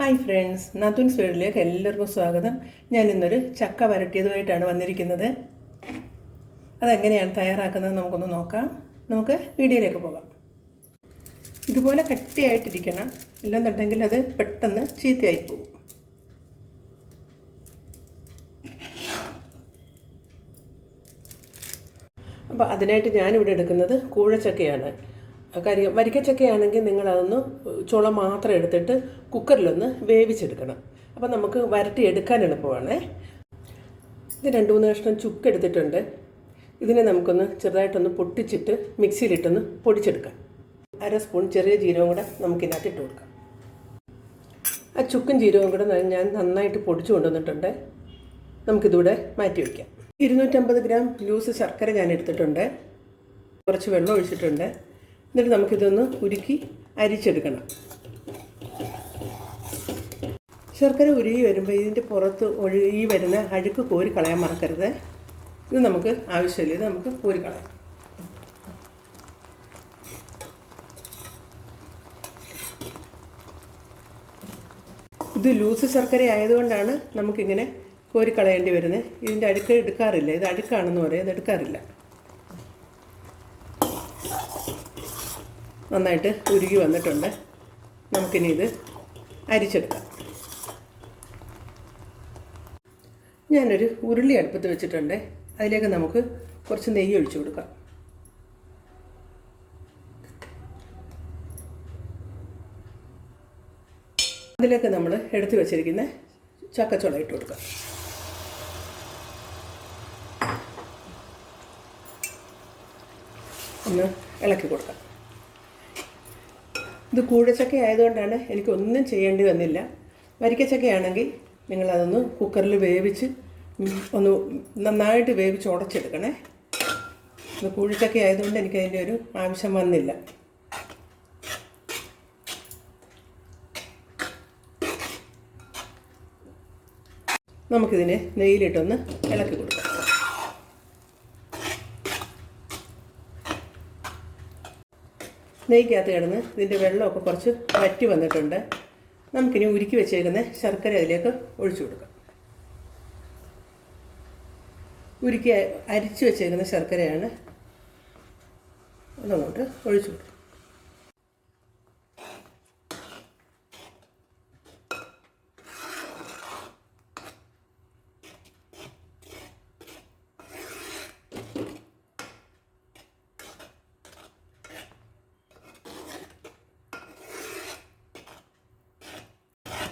Hi friends നാത്തൂൻസ് വീടിലേക്ക് എല്ലാവർക്കും സ്വാഗതം. ഞാൻ ഇന്നൊരു ചക്ക വരട്ടിയതുമായിട്ടാണ് വന്നിരിക്കുന്നത്. അതെങ്ങനെയാണ് തയ്യാറാക്കുന്നത് നമുക്കൊന്ന് നോക്കാം. നമുക്ക് വീഡിയോയിലേക്ക് പോകാം. ഇതുപോലെ കട്ടിയായിട്ടിരിക്കണം. ഇല്ലെന്നുണ്ടെങ്കിൽ അത് പെട്ടെന്ന് ചീത്തയായി പോകും. അപ്പോൾ അതിനായിട്ട് ഞാനിവിടെ എടുക്കുന്നത് കൂഴച്ചക്കയാണ്. കാര്യം വരിക്കച്ചക്കയാണെങ്കിൽ നിങ്ങളതൊന്ന് ചുള മാത്രം എടുത്തിട്ട് കുക്കറിലൊന്ന് വേവിച്ചെടുക്കണം. അപ്പോൾ നമുക്ക് വരട്ടി എടുക്കാൻ എളുപ്പമാണ്. ഇത് രണ്ട് മൂന്ന് കഷ്ണം ചുക്ക് എടുത്തിട്ടുണ്ട്. ഇതിനെ നമുക്കൊന്ന് ചെറുതായിട്ടൊന്ന് പൊട്ടിച്ചിട്ട് മിക്സിയിലിട്ടൊന്ന് പൊടിച്ചെടുക്കാം. അര സ്പൂൺ ചെറിയ ജീരകം കൂടെ നമുക്കിതിനകത്ത് ഇട്ട് കൊടുക്കാം. ആ ചുക്കും ജീരകവും കൂടെ ഞാൻ നന്നായിട്ട് പൊടിച്ചു കൊണ്ടുവന്നിട്ടുണ്ട്. നമുക്കിതൂടെ മാറ്റി വയ്ക്കാം. ഇരുന്നൂറ്റമ്പത് ഗ്രാം ലൂസ് ശർക്കര ഞാൻ എടുത്തിട്ടുണ്ട് കുറച്ച് വെള്ളം ഒഴിച്ചിട്ടുണ്ട്. എന്നിട്ട് നമുക്കിതൊന്ന് ഉരുക്കി അരിച്ചെടുക്കണം. ശർക്കര ഉരുകി വരുമ്പോൾ ഇതിന്റെ പുറത്ത് ഒഴുകി വരുന്ന അഴുക്ക് കോരി കളയാൻ മറക്കരുത്. ഇത് നമുക്ക് ആവശ്യമില്ല ഇത് നമുക്ക് കോരി കളയാം. ഇത് ലൂസ് ശർക്കര ആയതുകൊണ്ടാണ് നമുക്കിങ്ങനെ കോരിക്കളയേണ്ടി വരുന്നത്. ഇതിന്റെ അടുക്ക് എടുക്കാറില്ല ഇത് അടുക്കാണെന്ന് പറയും ഇത് എടുക്കാറില്ല. നന്നായിട്ട് ഉരുകി വന്നിട്ടുണ്ട്. നമുക്കിനി ഇത് അരിച്ചെടുക്കാം. ഞാനൊരു ഉരുളി അടുപ്പത്ത് വെച്ചിട്ടുണ്ട്. അതിലേക്ക് നമുക്ക് കുറച്ച് നെയ്യ് ഒഴിച്ചു കൊടുക്കാം. അതിലേക്ക് നമ്മൾ എടുത്തു വെച്ചിരിക്കുന്ന ചക്കച്ചുള ഇട്ട് കൊടുക്കാം. ഒന്ന് ഇളക്കി കൊടുക്കാം. ഇത് കൂഴച്ചക്ക ആയതുകൊണ്ടാണ് എനിക്ക് ഒന്നും ചെയ്യേണ്ടി വന്നില്ല. വരിക്കച്ചക്കയാണെങ്കിൽ നിങ്ങളതൊന്ന് കുക്കറിൽ വേവിച്ച് ഒന്ന് നന്നായിട്ട് വേവിച്ച് ഉടച്ചെടുക്കണേ. ഇത് കൂഴച്ചക്ക ആയതുകൊണ്ട് എനിക്കതിന്റെ ഒരു ആവശ്യം വന്നില്ല. നമുക്കിതിനെ നെയ്യിലിട്ടൊന്ന് ഇളക്കി കൊടുക്കാം. നെയ്ക്കകത്ത് കിടന്ന് ഇതിന്റെ വെള്ളമൊക്കെ കുറച്ച് വറ്റി വന്നിട്ടുണ്ട്. നമുക്കിനി ഉരുക്കി വെച്ചേക്കുന്ന ശർക്കര അതിലേക്ക് ഒഴിച്ചു കൊടുക്കാം. ഉരുക്കി അരിച്ചു വെച്ചേക്കുന്ന ശർക്കരയാണ്. അതങ്ങോട്ട് ഒഴിച്ചു കൊടുക്കാം.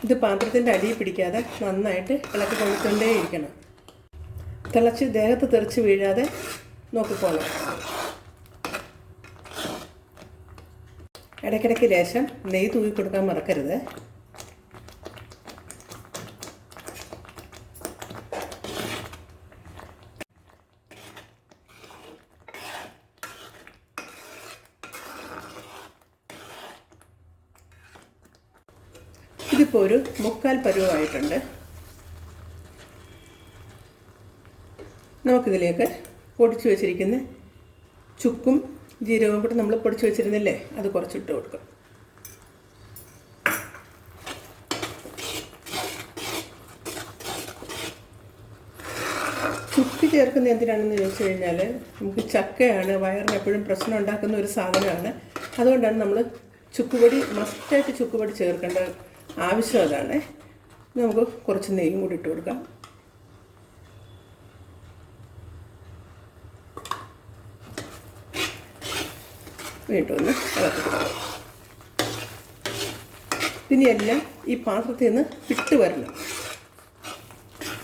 ഇത് പാത്രത്തിന്റെ അടിയിൽ പിടിക്കാതെ നന്നായിട്ട് ഇളക്കി ഇരിക്കണം തിളച്ച് ദേഹത്ത് തെറിച്ച് വീഴാതെ നോക്കിക്കോണം ഇടയ്ക്കിടയ്ക്ക് ലേശം നെയ്യ് തൂക്കി കൊടുക്കാൻ മറക്കരുത്. ഇതിപ്പോൾ ഒരു മുക്കാൽ പരുവമായിട്ടുണ്ട്. നമുക്കിതിലേക്ക് പൊടിച്ചു വെച്ചിരിക്കുന്ന ചുക്കും ജീരകവും കൂടെ നമ്മൾ പൊടിച്ചു വെച്ചിരുന്നില്ലേ? അത് കുറച്ചിട്ട് കൊടുക്കാം. ചുക്ക് ചേർക്കുന്ന എന്തിനാണെന്ന് ചോദിച്ചു കഴിഞ്ഞാൽ നമുക്ക് ചക്കയാണ് വയറിന് എപ്പോഴും പ്രശ്നം ഉണ്ടാക്കുന്ന ഒരു സാധനമാണ്. അതുകൊണ്ടാണ് നമ്മൾ ചുക്കുപൊടി മസ്റ്റായിട്ട് ചുക്കുപൊടി ചേർക്കേണ്ട ആവശ്യം അതാണ്. നമുക്ക് കുറച്ച് നെയ്യും കൂടി ഇട്ട് കൊടുക്കാം. വീണ്ടും ഇളക്കി. എല്ലാം പിന്നെയെല്ലാം ഈ പാത്രത്തിൽ നിന്ന് ഇട്ട് വരണം.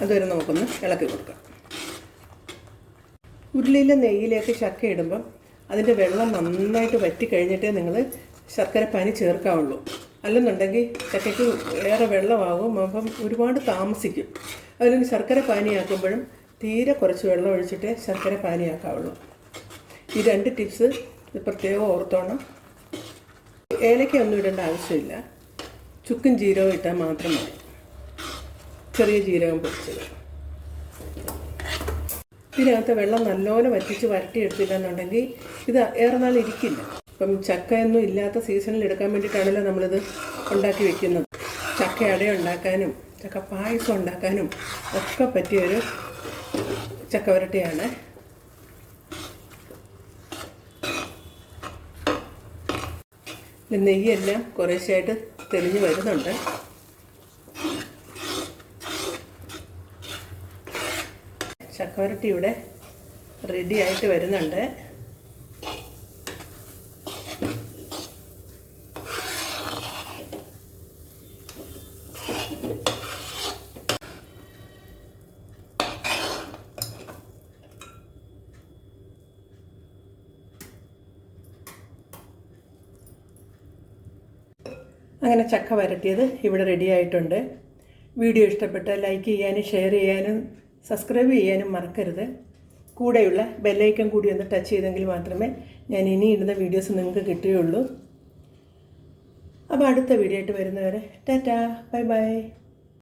അതുവരെ നമുക്കൊന്ന് ഇളക്കി കൊടുക്കാം. ഉരുളിയിലെ നെയ്യിലേക്ക് ശർക്ക ഇടുമ്പം അതിന്റെ വെള്ളം നന്നായിട്ട് വറ്റി കഴിഞ്ഞിട്ടേ നിങ്ങൾ ശർക്കര പനി ചേർക്കാവുള്ളൂ. അല്ലെന്നുണ്ടെങ്കിൽ ചക്കയ്ക്ക് ഏറെ വെള്ളമാകും. അപ്പം ഒരുപാട് താമസിക്കും. അതിന് ശർക്കര പാനിയാക്കുമ്പോഴും തീരെ കുറച്ച് വെള്ളം ഒഴിച്ചിട്ടേ ശർക്കര പാനിയാക്കാവുള്ളൂ. ഈ രണ്ട് ടിപ്സ് പ്രത്യേകം ഓർത്തോണം. ഏലക്കയൊന്നും ഇടേണ്ട ആവശ്യമില്ല. ചുക്കും ജീരകവും ഇട്ടാൽ മാത്രം മതി. ചെറിയ ജീരകം പൊടിച്ചത്. ഇതിനകത്ത് വെള്ളം നല്ലോണം വറ്റിച്ച് വരട്ടിയെടുത്തില്ല എന്നുണ്ടെങ്കിൽ ഇത് ഏറെ നാൾ ഇരിക്കില്ല. ഇപ്പം ചക്കയൊന്നും ഇല്ലാത്ത സീസണിൽ എടുക്കാൻ വേണ്ടിയിട്ടാണല്ലോ നമ്മളിത് ഉണ്ടാക്കി വെക്കുന്നത്. ചക്ക അട ഉണ്ടാക്കാനും ചക്ക പായസം ഉണ്ടാക്കാനും ഒക്കെ പറ്റിയൊരു ചക്കവരട്ടിയാണ് വരട്ടിയാണ്. നെയ്യെല്ലാം കുറേശ്ശായിട്ട് തെളിഞ്ഞു വരുന്നുണ്ട്. ചക്കവരട്ടി ഇവിടെ റെഡി ആയിട്ട് വരുന്നുണ്ട്. അങ്ങനെ ചക്ക വരട്ടിയത് ഇവിടെ റെഡി ആയിട്ടുണ്ട്. വീഡിയോ ഇഷ്ടപ്പെട്ട് ലൈക്ക് ചെയ്യാനും ഷെയർ ചെയ്യാനും സബ്സ്ക്രൈബ് ചെയ്യാനും മറക്കരുത്. കൂടെയുള്ള ബെല്ലൈക്കൺ കൂടി ഒന്ന് ടച്ച് ചെയ്തെങ്കിൽ മാത്രമേ ഞാൻ ഇനി ഇടുന്ന വീഡിയോസ് നിങ്ങൾക്ക് കിട്ടുകയുള്ളൂ. അപ്പോൾ അടുത്ത വീഡിയോ ആയിട്ട് വരുന്നവരെ ടാറ്റാ ബൈ ബൈ